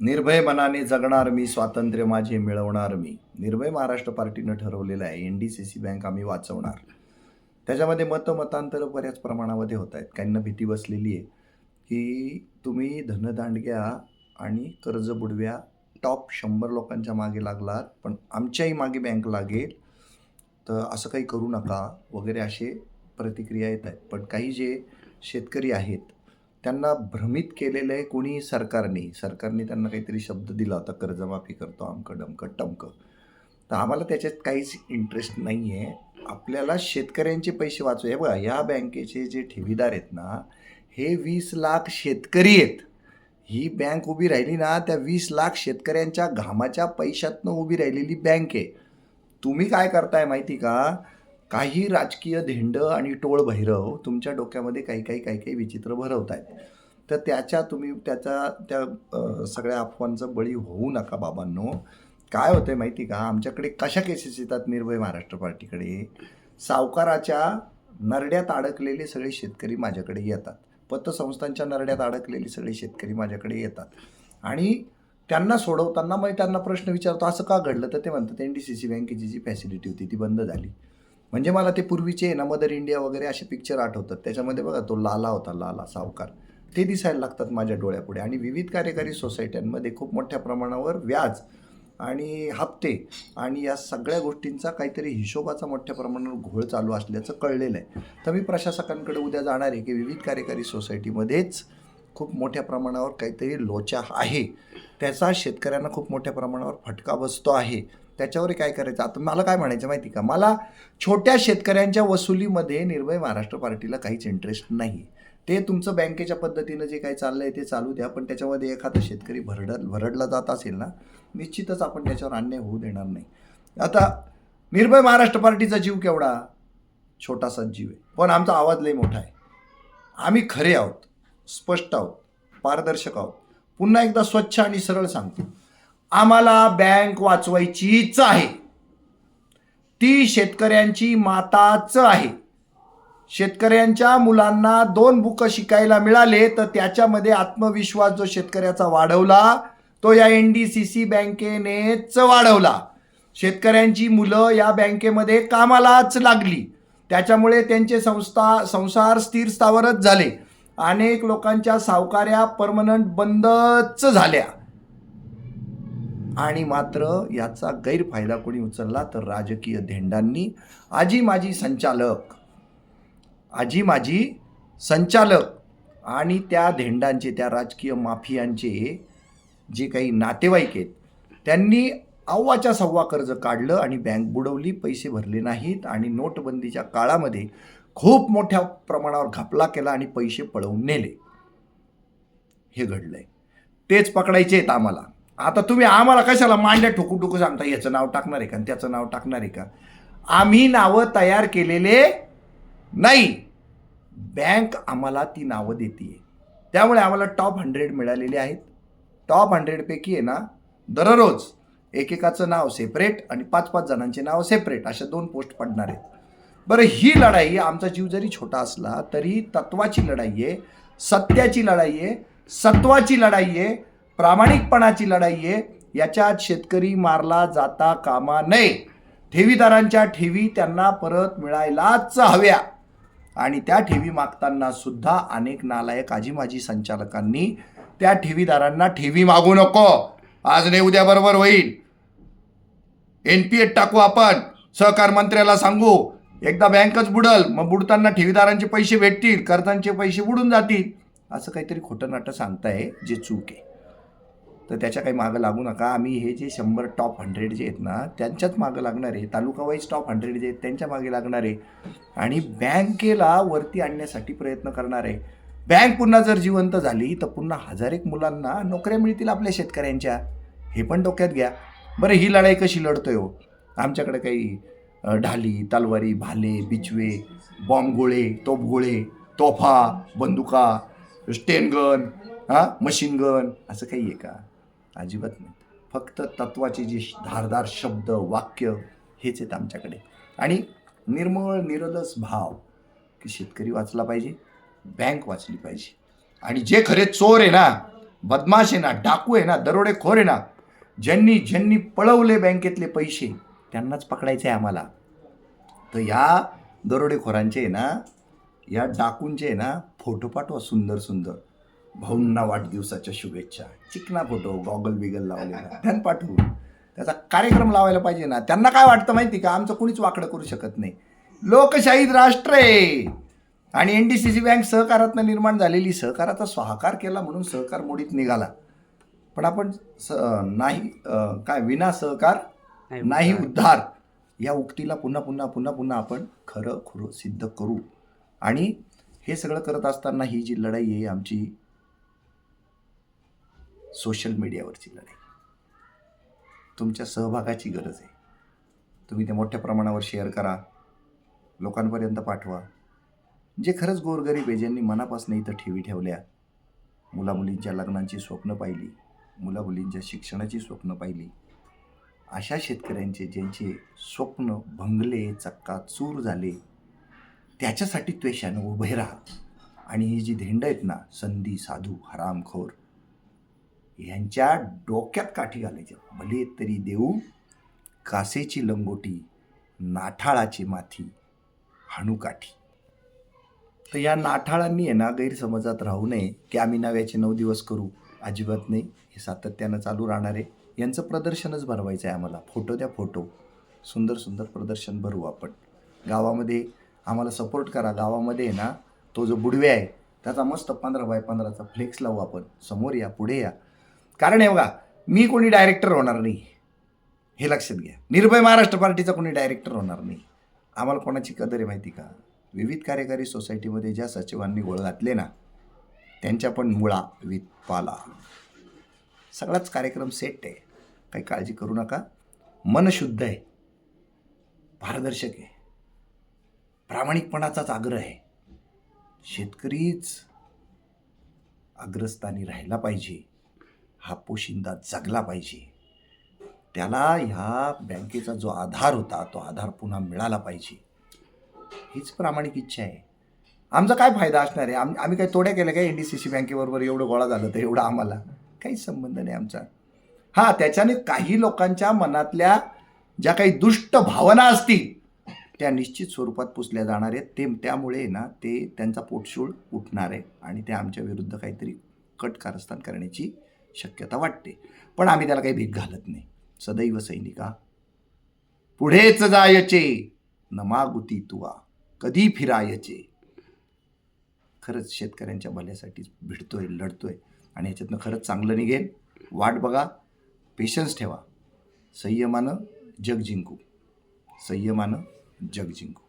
निर्भय मनाने जगणार मी स्वातंत्र्य माझे मिळवणार मी. निर्भय महाराष्ट्र पार्टीनं ठरवलेलं आहे. N D C C bank आम्ही वाचवणार. त्याच्यामध्ये मतमतांतर बऱ्याच प्रमाणामध्ये होत आहेत. काहींना भीती बसलेली आहे की तुम्ही धनदांडग्या आणि कर्ज बुडव्या टॉप शंभर लोकांच्या मागे लागलात पण आमच्याही मागे बँक लागेल. तर असं काही करू नका. वगैरे असे प्रतिक्रिया येत आहेत. पण काही जे शेतकरी आहेत त्यांना भ्रमित केलेलं आहे कोणी सरकारने. सरकारने त्यांना काहीतरी शब्द दिला होता कर्जमाफी करतो आमकं डमकं टमकं. तर आम्हाला त्याच्यात काहीच इंटरेस्ट नाही आहे आपल्याला शेतकऱ्यांचे पैसे वाचू. हे बघा ह्या बँकेचे जे ठेवीदार आहेत ना हे वीस लाख शेतकरी आहेत. ही बँक उभी राहिली ना त्या वीस लाख शेतकऱ्यांच्या घामाच्या पैशातनं उभी राहिलेली बँक आहे. तुम्ही काय करताय माहिती का? काही राजकीय धेंडं आणि टोळ भैरव तुमच्या डोक्यामध्ये काही काही काही काही विचित्र भरवत आहेत. तर त्याच्या तुम्ही त्याचा त्या सगळ्या अफवांचा बळी होऊ नका बाबांनो. काय होतंय माहिती का? आमच्याकडे कशा केसेस येतात निर्भय महाराष्ट्र पार्टीकडे? सावकाराच्या नरड्यात अडकलेले सगळे शेतकरी माझ्याकडे येतात. पतसंस्थांच्या नरड्यात अडकलेले सगळे शेतकरी माझ्याकडे येतात. आणि त्यांना सोडवताना मग त्यांना प्रश्न विचारतो असं का घडलं? तर ते म्हणतात एन डी सी सी बँकेची जी फॅसिलिटी होती ती बंद झाली. म्हणजे मला ते पूर्वीचे ना मदर इंडिया वगैरे असे पिक्चर आठवतात. त्याच्यामध्ये बघा तो लाला होता लाला सावकार. ते दिसायला लागतात माझ्या डोळ्यापुढे. आणि विविध कार्यकारी सोसायट्यांमध्ये खूप मोठ्या प्रमाणावर व्याज आणि हप्ते आणि या सगळ्या गोष्टींचा काहीतरी हिशोबाचा मोठ्या प्रमाणावर घोळ चालू असल्याचं कळलेलं आहे. तर मी प्रशासकांकडे उद्या जाणार आहे की विविध कार्यकारी सोसायटीमध्येच खूप मोठ्या प्रमाणावर काहीतरी लोचा आहे. त्याचा शेतकऱ्यांना खूप मोठ्या प्रमाणावर फटका बसतो आहे. त्याच्यावर काय करायचं? आता मला काय म्हणायचं माहिती का? मला छोट्या शेतकऱ्यांच्या वसुलीमध्ये निर्भय महाराष्ट्र पार्टीला काहीच इंटरेस्ट नाही. ते तुमचं बँकेच्या पद्धतीनं जे काही चाललं आहे ते चालू द्या पण त्याच्यामध्ये एखादा शेतकरी भरड भरडला जात असेल ना निश्चितच आपण त्याच्यावर अन्याय होऊ देणार नाही. आता निर्भय महाराष्ट्र पार्टीचा जीव केवढा? छोटासा जीव आहे. पण आमचा आवाज लई मोठा आहे. आम्ही खरे आहोत स्पष्ट आहोत पारदर्शक आहोत. पुन्हा एकदा स्वच्छ आणि सरळ सांगतो. आम्हाला बँक वाचवायचीच आहे. ती शेतकऱ्यांची माताच आहे. शेतकऱ्यांच्या मुलांना दोन बुकं शिकायला मिळाले तर त्याच्यामध्ये आत्मविश्वास जो शेतकऱ्याचा वाढवला तो या एन डी सी सी बँकेनेच वाढवला. शेतकऱ्यांची मुलं या बँकेमध्ये कामालाच लागली. त्याच्यामुळे त्यांचे संस्था संसार स्थिर स्थावरच झाले. अनेक लोकांच्या सावकार्या परमनंट बंदच झाल्या. आणि मात्र याचा गैरफायदा कोणी उचलला तर राजकीय धेंडांनी. आजी माजी संचालक. आजी माजी संचालक. आणि त्या धेंडांचे त्या राजकीय माफियांचे जे काही नातेवाईक आहेत त्यांनी अव्वाच्या सव्वा कर्ज काढलं आणि बँक बुडवली पैसे भरले नाहीत आणि नोटबंदीच्या काळामध्ये खूप मोठ्या प्रमाणावर घपला केला आणि पैसे पळवून नेले. हे घडलंय. तेच पकडायचे आहेत आम्हाला. आता तुम्ही आम्हाला कशाला मांड्या ठोकू ठोकू सांगता याचं नाव टाकणार आहे का? आणि त्याचं नाव टाकणार आहे का? आम्ही नावं तयार केलेले नाही. बँक आम्हाला ती नावं देते त्यामुळे आम्हाला टॉप हंड्रेड मिळालेले आहेत. टॉप हंड्रेडपैकी आहे ना दररोज एकेकाचं नाव सेपरेट आणि पाच पाच जणांचे नाव सेपरेट अशा दोन पोस्ट पडणार आहेत. बरं ही लढाई आमचा जीव जरी छोटा असला तरी तत्वाची लढाई आहे सत्याची लढाई आहे सत्वाची लढाई आहे प्रामाणिकपणाची लढाई आहे. याच्यात शेतकरी मारला जाता कामा नये. ठेवीदारांच्या ठेवी त्यांना परत मिळायलाच हव्या. आणि त्या ठेवी मागताना सुद्धा अनेक नालायक आजीमाजी संचालकांनी त्या ठेवीदारांना ठेवी मागू नको. आज नाही उद्या बरोबर होईल. एन पी एत टाकू आपण. सहकार मंत्र्याला सांगू. एकदा बँकच बुडल मग बुडताना ठेवीदारांचे पैसे भेटतील कर्जांचे पैसे बुडून जातील. असं काहीतरी खोटं नाटं सांगताय जे चूक आहे. तर त्याच्या काही मागं लागू नका. आम्ही हे जे शंभर टॉप हंड्रेड जे आहेत ना त्यांच्याच मागं लागणार आहे. तालुका वाईज टॉप हंड्रेड जे आहेत त्यांच्या मागे लागणार आहे. आणि बँकेला वरती आणण्यासाठी प्रयत्न करणार आहे. बँक पुन्हा जर जिवंत झाली तर पुन्हा हजारेक मुलांना नोकऱ्या मिळतील आपल्या शेतकऱ्यांच्या. हे पण डोक्यात घ्या. बरं ही लढाई कशी लढतोय हो? आमच्याकडे काही ढाली तलवारी भाले बिचवे बॉम्ब गोळे तोफगोळे तोफा बंदुका स्टेनगन हां मशीन गन असं काही आहे का? अजिबात नाही. फक्त तत्वाचे जे धारदार शब्द वाक्य हेच आहेत आमच्याकडे. आणि निर्मळ निरलस भाव की शेतकरी वाचला पाहिजे बँक वाचली पाहिजे. आणि जे खरे चोर आहे ना बदमाश आहे ना डाकू आहे ना दरोडेखोर आहे ना ज्यांनी ज्यांनी पळवले बँकेतले पैसे त्यांनाच पकडायचे आहे आम्हाला. तर या दरोडेखोरांचे आहे ना या डाकूंचे आहे ना फोटो पाठवा सुंदर सुंदर. भाऊंना वाढदिवसाच्या शुभेच्छा. चिकना फोटो गॉगल बिगल लावलेला. त्यांना पाठवू त्याचा कार्यक्रम लावायला पाहिजे ना. त्यांना काय वाटतं माहिती का? आमचं कोणीच वाकडं करू शकत नाही. लोकशाहीत राष्ट्र आहे. आणि N D C C bank सहकारातनं निर्माण झालेली सहकाराचा स्वाहाकार केला म्हणून सहकार मोडीत निघाला. पण आपण स नाही काय विना सहकार नाही. उद्धार या उक्तीला पुन्हा पुन्हा पुन्हा पुन्हा आपण खरं खुरं सिद्ध करू. आणि हे सगळं करत असताना ही जी लढाई आहे आमची सोशल मीडियावरची लढाई. तुमच्या सहभागाची गरज आहे. तुम्ही ते मोठ्या प्रमाणावर शेअर करा. लोकांपर्यंत पाठवा. जे खरंच गोरगरीब आहे ज्यांनी मनापासून इथं ठेवी ठेवल्या मुलामुलींच्या लग्नांची स्वप्न पाहिली मुलामुलींच्या शिक्षणाची स्वप्न पाहिली अशा शेतकऱ्यांचे ज्यांचे स्वप्न भंगले चक्काचूर झाले त्याच्यासाठी त्वेषानं उभे राहा. आणि ही जी धेंड आहेत ना संधी साधू हरामखोर यांच्या डोक्यात काठी घालायच्या भले तरी देऊ कासेची लंगोटी नाठाळाची माथी हाणूकाठी तर या नाठाळांनी आहे ना गैरसमजात राहू नये की आम्ही नव्याचे नऊ दिवस करू. अजिबात नाही. हे सातत्यानं चालू राहणार आहे. यांचं प्रदर्शनच भरवायचं आहे आम्हाला. फोटो द्या फोटो. सुंदर सुंदर प्रदर्शन भरू आपण. गावामध्ये आम्हाला सपोर्ट करा. गावामध्ये आहे ना तो जो बुडवे आहे त्याचा मस्त पंधरा बाय पंधराचा फ्लेक्स लावू आपण. समोर या पुढे या. कारण आहे बघा मी कोणी डायरेक्टर होणार नाही. हे लक्षात घ्या. निर्भय महाराष्ट्र पार्टीचा कोणी डायरेक्टर होणार नाही. आम्हाला कोणाची कदर आहे माहिती का? विविध कार्यकारी सोसायटीमध्ये ज्या सचिवांनी गोळ घातले ना त्यांच्या पण मुळा विथ पाला सगळाच कार्यक्रम सेट आहे. काही काळजी करू नका. मन शुद्ध आहे. पारदर्शक आहे. प्रामाणिकपणाचाच आग्रह आहे. शेतकरीच अग्रस्थानी राहिला पाहिजे. हा पोशिंदा जगला पाहिजे. त्याला ह्या बँकेचा जो आधार होता तो आधार पुन्हा मिळाला पाहिजे. हीच प्रामाणिक इच्छा आहे. आमचा काय फायदा असणार आहे? आम आम्ही काही तोड्या केल्या काय एन डी सी सी बँकेबरोबर एवढं गोळा झालं तर एवढं आम्हाला? काहीच संबंध नाही आमचा. हां त्याच्याने काही लोकांच्या मनातल्या ज्या काही दुष्ट भावना असतील त्या निश्चित स्वरूपात पुसल्या जाणार आहेत. ते त्यामुळे ना ते त्यांचा पोटशूळ उठणार आहे आणि ते आमच्या विरुद्ध काहीतरी कट कारस्थान करण्याची शक्यता वाटते. पण आम्ही त्याला काही भीक घालत नाही. सदैव सैनिका पुढेच जायचे नमागुती तुवा कधी फिरायचे. खरंच शेतकऱ्यांच्या भल्यासाठीच भिडतोय लढतोय आणि ह्याच्यातनं खरंच चांगलं निघेल. वाट बघा पेशन्स ठेवा. संयमानं जग जिंकू. संयमानं जग जिंकू.